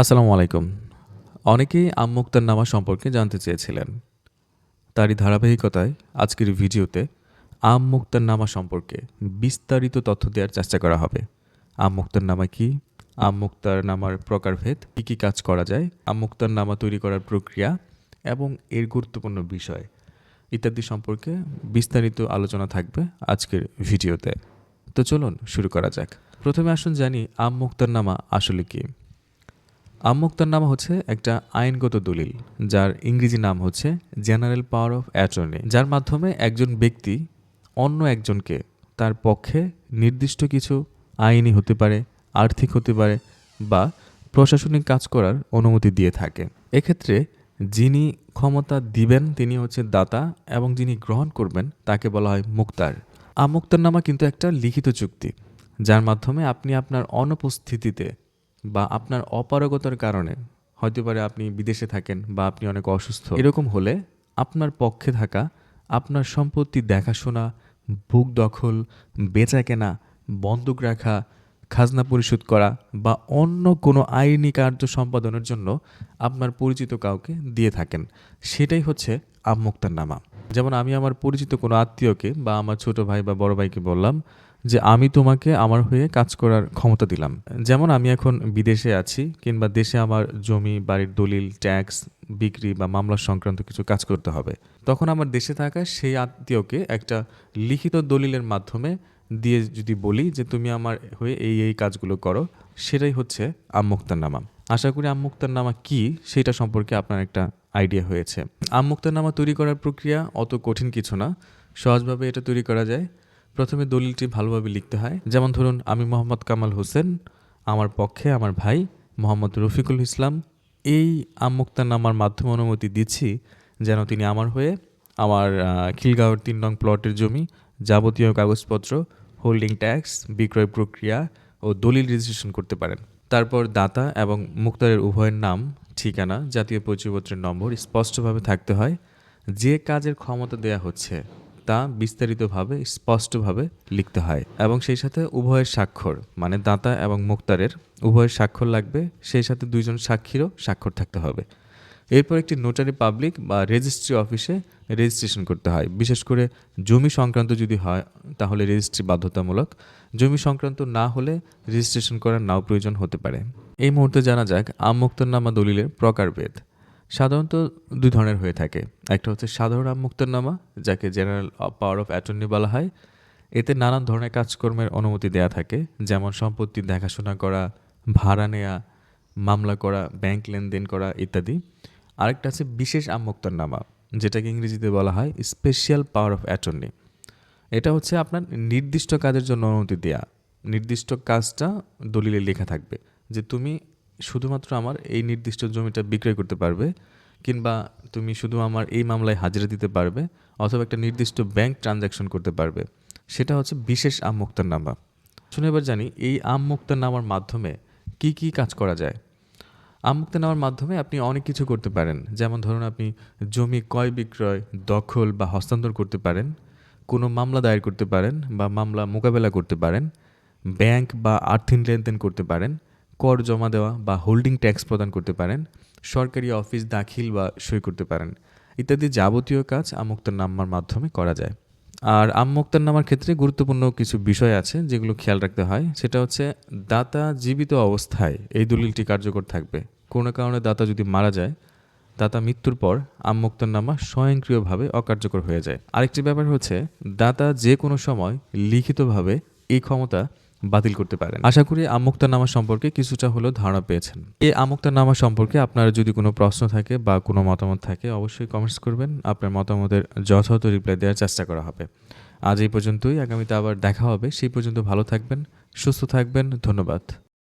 আসসালামু আলাইকুম। অনেকেই আম্মুক্তার নামা সম্পর্কে জানতে চেয়েছিলেন। তারই ধারাবাহিকতায় আজকের ভিডিওতে আম মুক্তার নামা সম্পর্কে বিস্তারিত তথ্য দেওয়ার চেষ্টা করা হবে। আম মুক্তার নামা কি? আম মুক্তার নামার প্রকারভেদ? কী কী কাজ করা যায়? আম মুক্তার নামা তৈরি করার প্রক্রিয়া এবং এর গুরুত্বপূর্ণ বিষয় ইত্যাদি সম্পর্কে বিস্তারিত আলোচনা থাকবে আজকের ভিডিওতে। তো চলুন শুরু করা যাক। প্রথমে আসুন জানি আম মুক্তার নামা আসলে কী। আম্মুক্তার নামা হচ্ছে একটা আইনগত দলিল, যার ইংরেজি নাম হচ্ছে জেনারেল পাওয়ার অফ অ্যাটর্নি, যার মাধ্যমে একজন ব্যক্তি অন্য একজনকে তার পক্ষে নির্দিষ্ট কিছু আইনি হতে পারে, আর্থিক হতে পারে বা প্রশাসনিক কাজ করার অনুমতি দিয়ে থাকে। এক্ষেত্রে যিনি ক্ষমতা দিবেন তিনি হচ্ছে দাতা এবং যিনি গ্রহণ করবেন তাকে বলা হয় মুক্তার। আমুক্তার নামা কিন্তু একটা লিখিত চুক্তি, যার মাধ্যমে আপনি আপনার অনুপস্থিতিতে বা আপনার অপারগতার কারণে হয়তো পারে আপনি বিদেশে থাকেন বা আপনি অনেক অসুস্থ। এরকম হলে আপনার পক্ষে থাকা, আপনার সম্পত্তি দেখাশোনা, বুক দখল, বেচা কেনা, বন্দুক রাখা, খাজনা পরিশোধ করা বা অন্য কোনো আইনি কার্য সম্পাদনের জন্য আপনার পরিচিত কাউকে দিয়ে থাকেন। সেটাই হচ্ছে আম্মুক্তার নামা। যেমন আমি আমার পরিচিত কোনো আত্মীয়কে বা আমার ছোট ভাই বা বড় ভাইকে বললাম যে, আমি তোমাকে আমার হয়ে কাজ করার ক্ষমতা দিলাম। যেমন আমি এখন বিদেশে আছি কিংবা দেশে আমার জমি, বাড়ির দলিল, ট্যাক্স, বিক্রি বা মামলা সংক্রান্ত কিছু কাজ করতে হবে। তখন আমার দেশে থাকা সেই আত্মীয়কে একটা লিখিত দলিলের মাধ্যমে দিয়ে যদি বলি যে, তুমি আমার হয়ে এই এই কাজগুলো করো। সেটাই হচ্ছে আম্মুক্তার নামা। আশা করি আম্মুক্তার নামা কি, সেটা সম্পর্কে আপনার একটা আইডিয়া হয়েছে। আম্মুক্তার নামা তৈরি করার প্রক্রিয়া অত কঠিন কিছু না। সহজভাবে এটা তৈরি করা যায়। প্রথমে দলিলটি ভালোভাবে লিখতে হয়। যেমন ধরুন, আমি মোহাম্মদ কামাল হোসেন, আমার পক্ষে আমার ভাই মোহাম্মদ রফিকুল ইসলাম। এই আমুক্তার নামার মাধ্যমে অনুমতি দিচ্ছি যেন তিনি আমার হয়ে আমার খিলগাঁওয়ের তিন নং প্লটের জমি, যাবতীয় কাগজপত্র, হোল্ডিং ট্যাক্স, বিক্রয় প্রক্রিয়া ও দলিল রেজিস্ট্রেশন করতে পারেন। তারপর দাতা এবং মুক্তারের উভয়ের নাম ঠিকানা, জাতীয় পরিচয়পত্রের নম্বর স্পষ্টভাবে থাকতে হয়। যে কাজের ক্ষমতা দেয়া হচ্ছে, তা বিস্তারিতভাবে, স্পষ্টভাবে লিখতে হয় এবং সেই সাথে উভয়ের স্বাক্ষর মানে দাতা এবং মুক্তারের উভয়ের স্বাক্ষর লাগবে, সেই সাথে দুইজন সাক্ষীরও স্বাক্ষর থাকতে হবে। এরপর একটি নোটারি পাবলিক বা রেজিস্ট্রি অফিসে রেজিস্ট্রেশন করতে হয়। বিশেষ করে জমি সংক্রান্ত যদি হয়, তাহলে রেজিস্ট্রি বাধ্যতামূলক। জমি সংক্রান্ত না হলে রেজিস্ট্রেশন করার নাও প্রয়োজন হতে পারে। এই মুহূর্তে জানা যাক আমুক্তনামা দলিলের প্রকারভেদ। সাধারণত দুই ধরনের হয়ে থাকে। একটা হচ্ছে সাধারণ আমুক্তনামা যাকে জেনারেল পাওয়ার অফ অ্যাটর্নি বলা হয়। এতে নানান ধরনের কাজকর্মের অনুমতি দেয়া থাকে, যেমন সম্পত্তি দেখাশোনা করা, ভাড়া নেয়া, মামলা করা, ব্যাংক লেনদেন করা ইত্যাদি। আরেকটা আছে বিশেষ আমুক্তর নামা যেটাকে ইংরেজিতে বলা হয় স্পেশাল পাওয়ার অফ অ্যাটর্নি। এটা হচ্ছে আপনার নির্দিষ্ট কাজের জন্য অনুমতি দেয়া। নির্দিষ্ট কাজটা দলিলে লেখা থাকবে। যে তুমি শুধুমাত্র আমার এই নির্দিষ্ট জমিটা বিক্রয় করতে পারবে, কিংবা তুমি শুধু আমার এই মামলায় হাজিরা দিতে পারবে, অথবা একটা নির্দিষ্ট ব্যাংক ট্রানজ্যাকশন করতে পারবে। সেটা হচ্ছে বিশেষ আমুক্তার নামা। শুনে এবার জানি, এই আমুক্তার নামার মাধ্যমে কি কি কাজ করা যায়? আমুক্ত নেওয়ার মাধ্যমে আপনি অনেক কিছু করতে পারেন। যেমন ধরুন, আপনি জমি ক্রয় বিক্রয়, দখল বা হস্তান্তর করতে পারেন, কোনো মামলা দায়ের করতে পারেন বা মামলা মোকাবেলা করতে পারেন, ব্যাংক বা আর্থিক লেনদেন করতে পারেন কর জমা দেওয়া বা হোল্ডিং ট্যাক্স প্রদান করতে পারেন, সরকারি অফিস দাখিল বা সই করতে পারেন। ইত্যাদি যাবতীয় কাজ আমুক্তার নামার মাধ্যমে করা যায়। আর আমুক্তার নামার ক্ষেত্রে গুরুত্বপূর্ণ কিছু বিষয় আছে যেগুলো খেয়াল রাখতে হয়। সেটা হচ্ছে দাতা জীবিত অবস্থায় এই দলিলটি কার্যকর থাকবে। কোনো কারণে দাতা যদি মারা যায়, দাতা মৃত্যুর পর আমুক্তার নামা স্বয়ংক্রিয়ভাবে অকার্যকর হয়ে যায়। আরেকটি ব্যাপার হচ্ছে, দাতা যে কোনো সময় লিখিতভাবে এই ক্ষমতা বাতিল করতে পারেন। আশা করি আমুক্তানামা সম্পর্কে কিছুটা হলেও ধারণা পেয়েছেন। এই আমুক্তানামা সম্পর্কে আপনার যদি কোনো প্রশ্ন থাকে বা কোনো মতামত থাকে, অবশ্যই কমেন্টস করবেন। আপনার মতামতের যথাযথ রিপ্লাই দেওয়ার চেষ্টা করা হবে। আজ এই পর্যন্তই। আগামীতে আবার দেখা হবে। সেই পর্যন্ত ভালো থাকবেন, সুস্থ থাকবেন। ধন্যবাদ।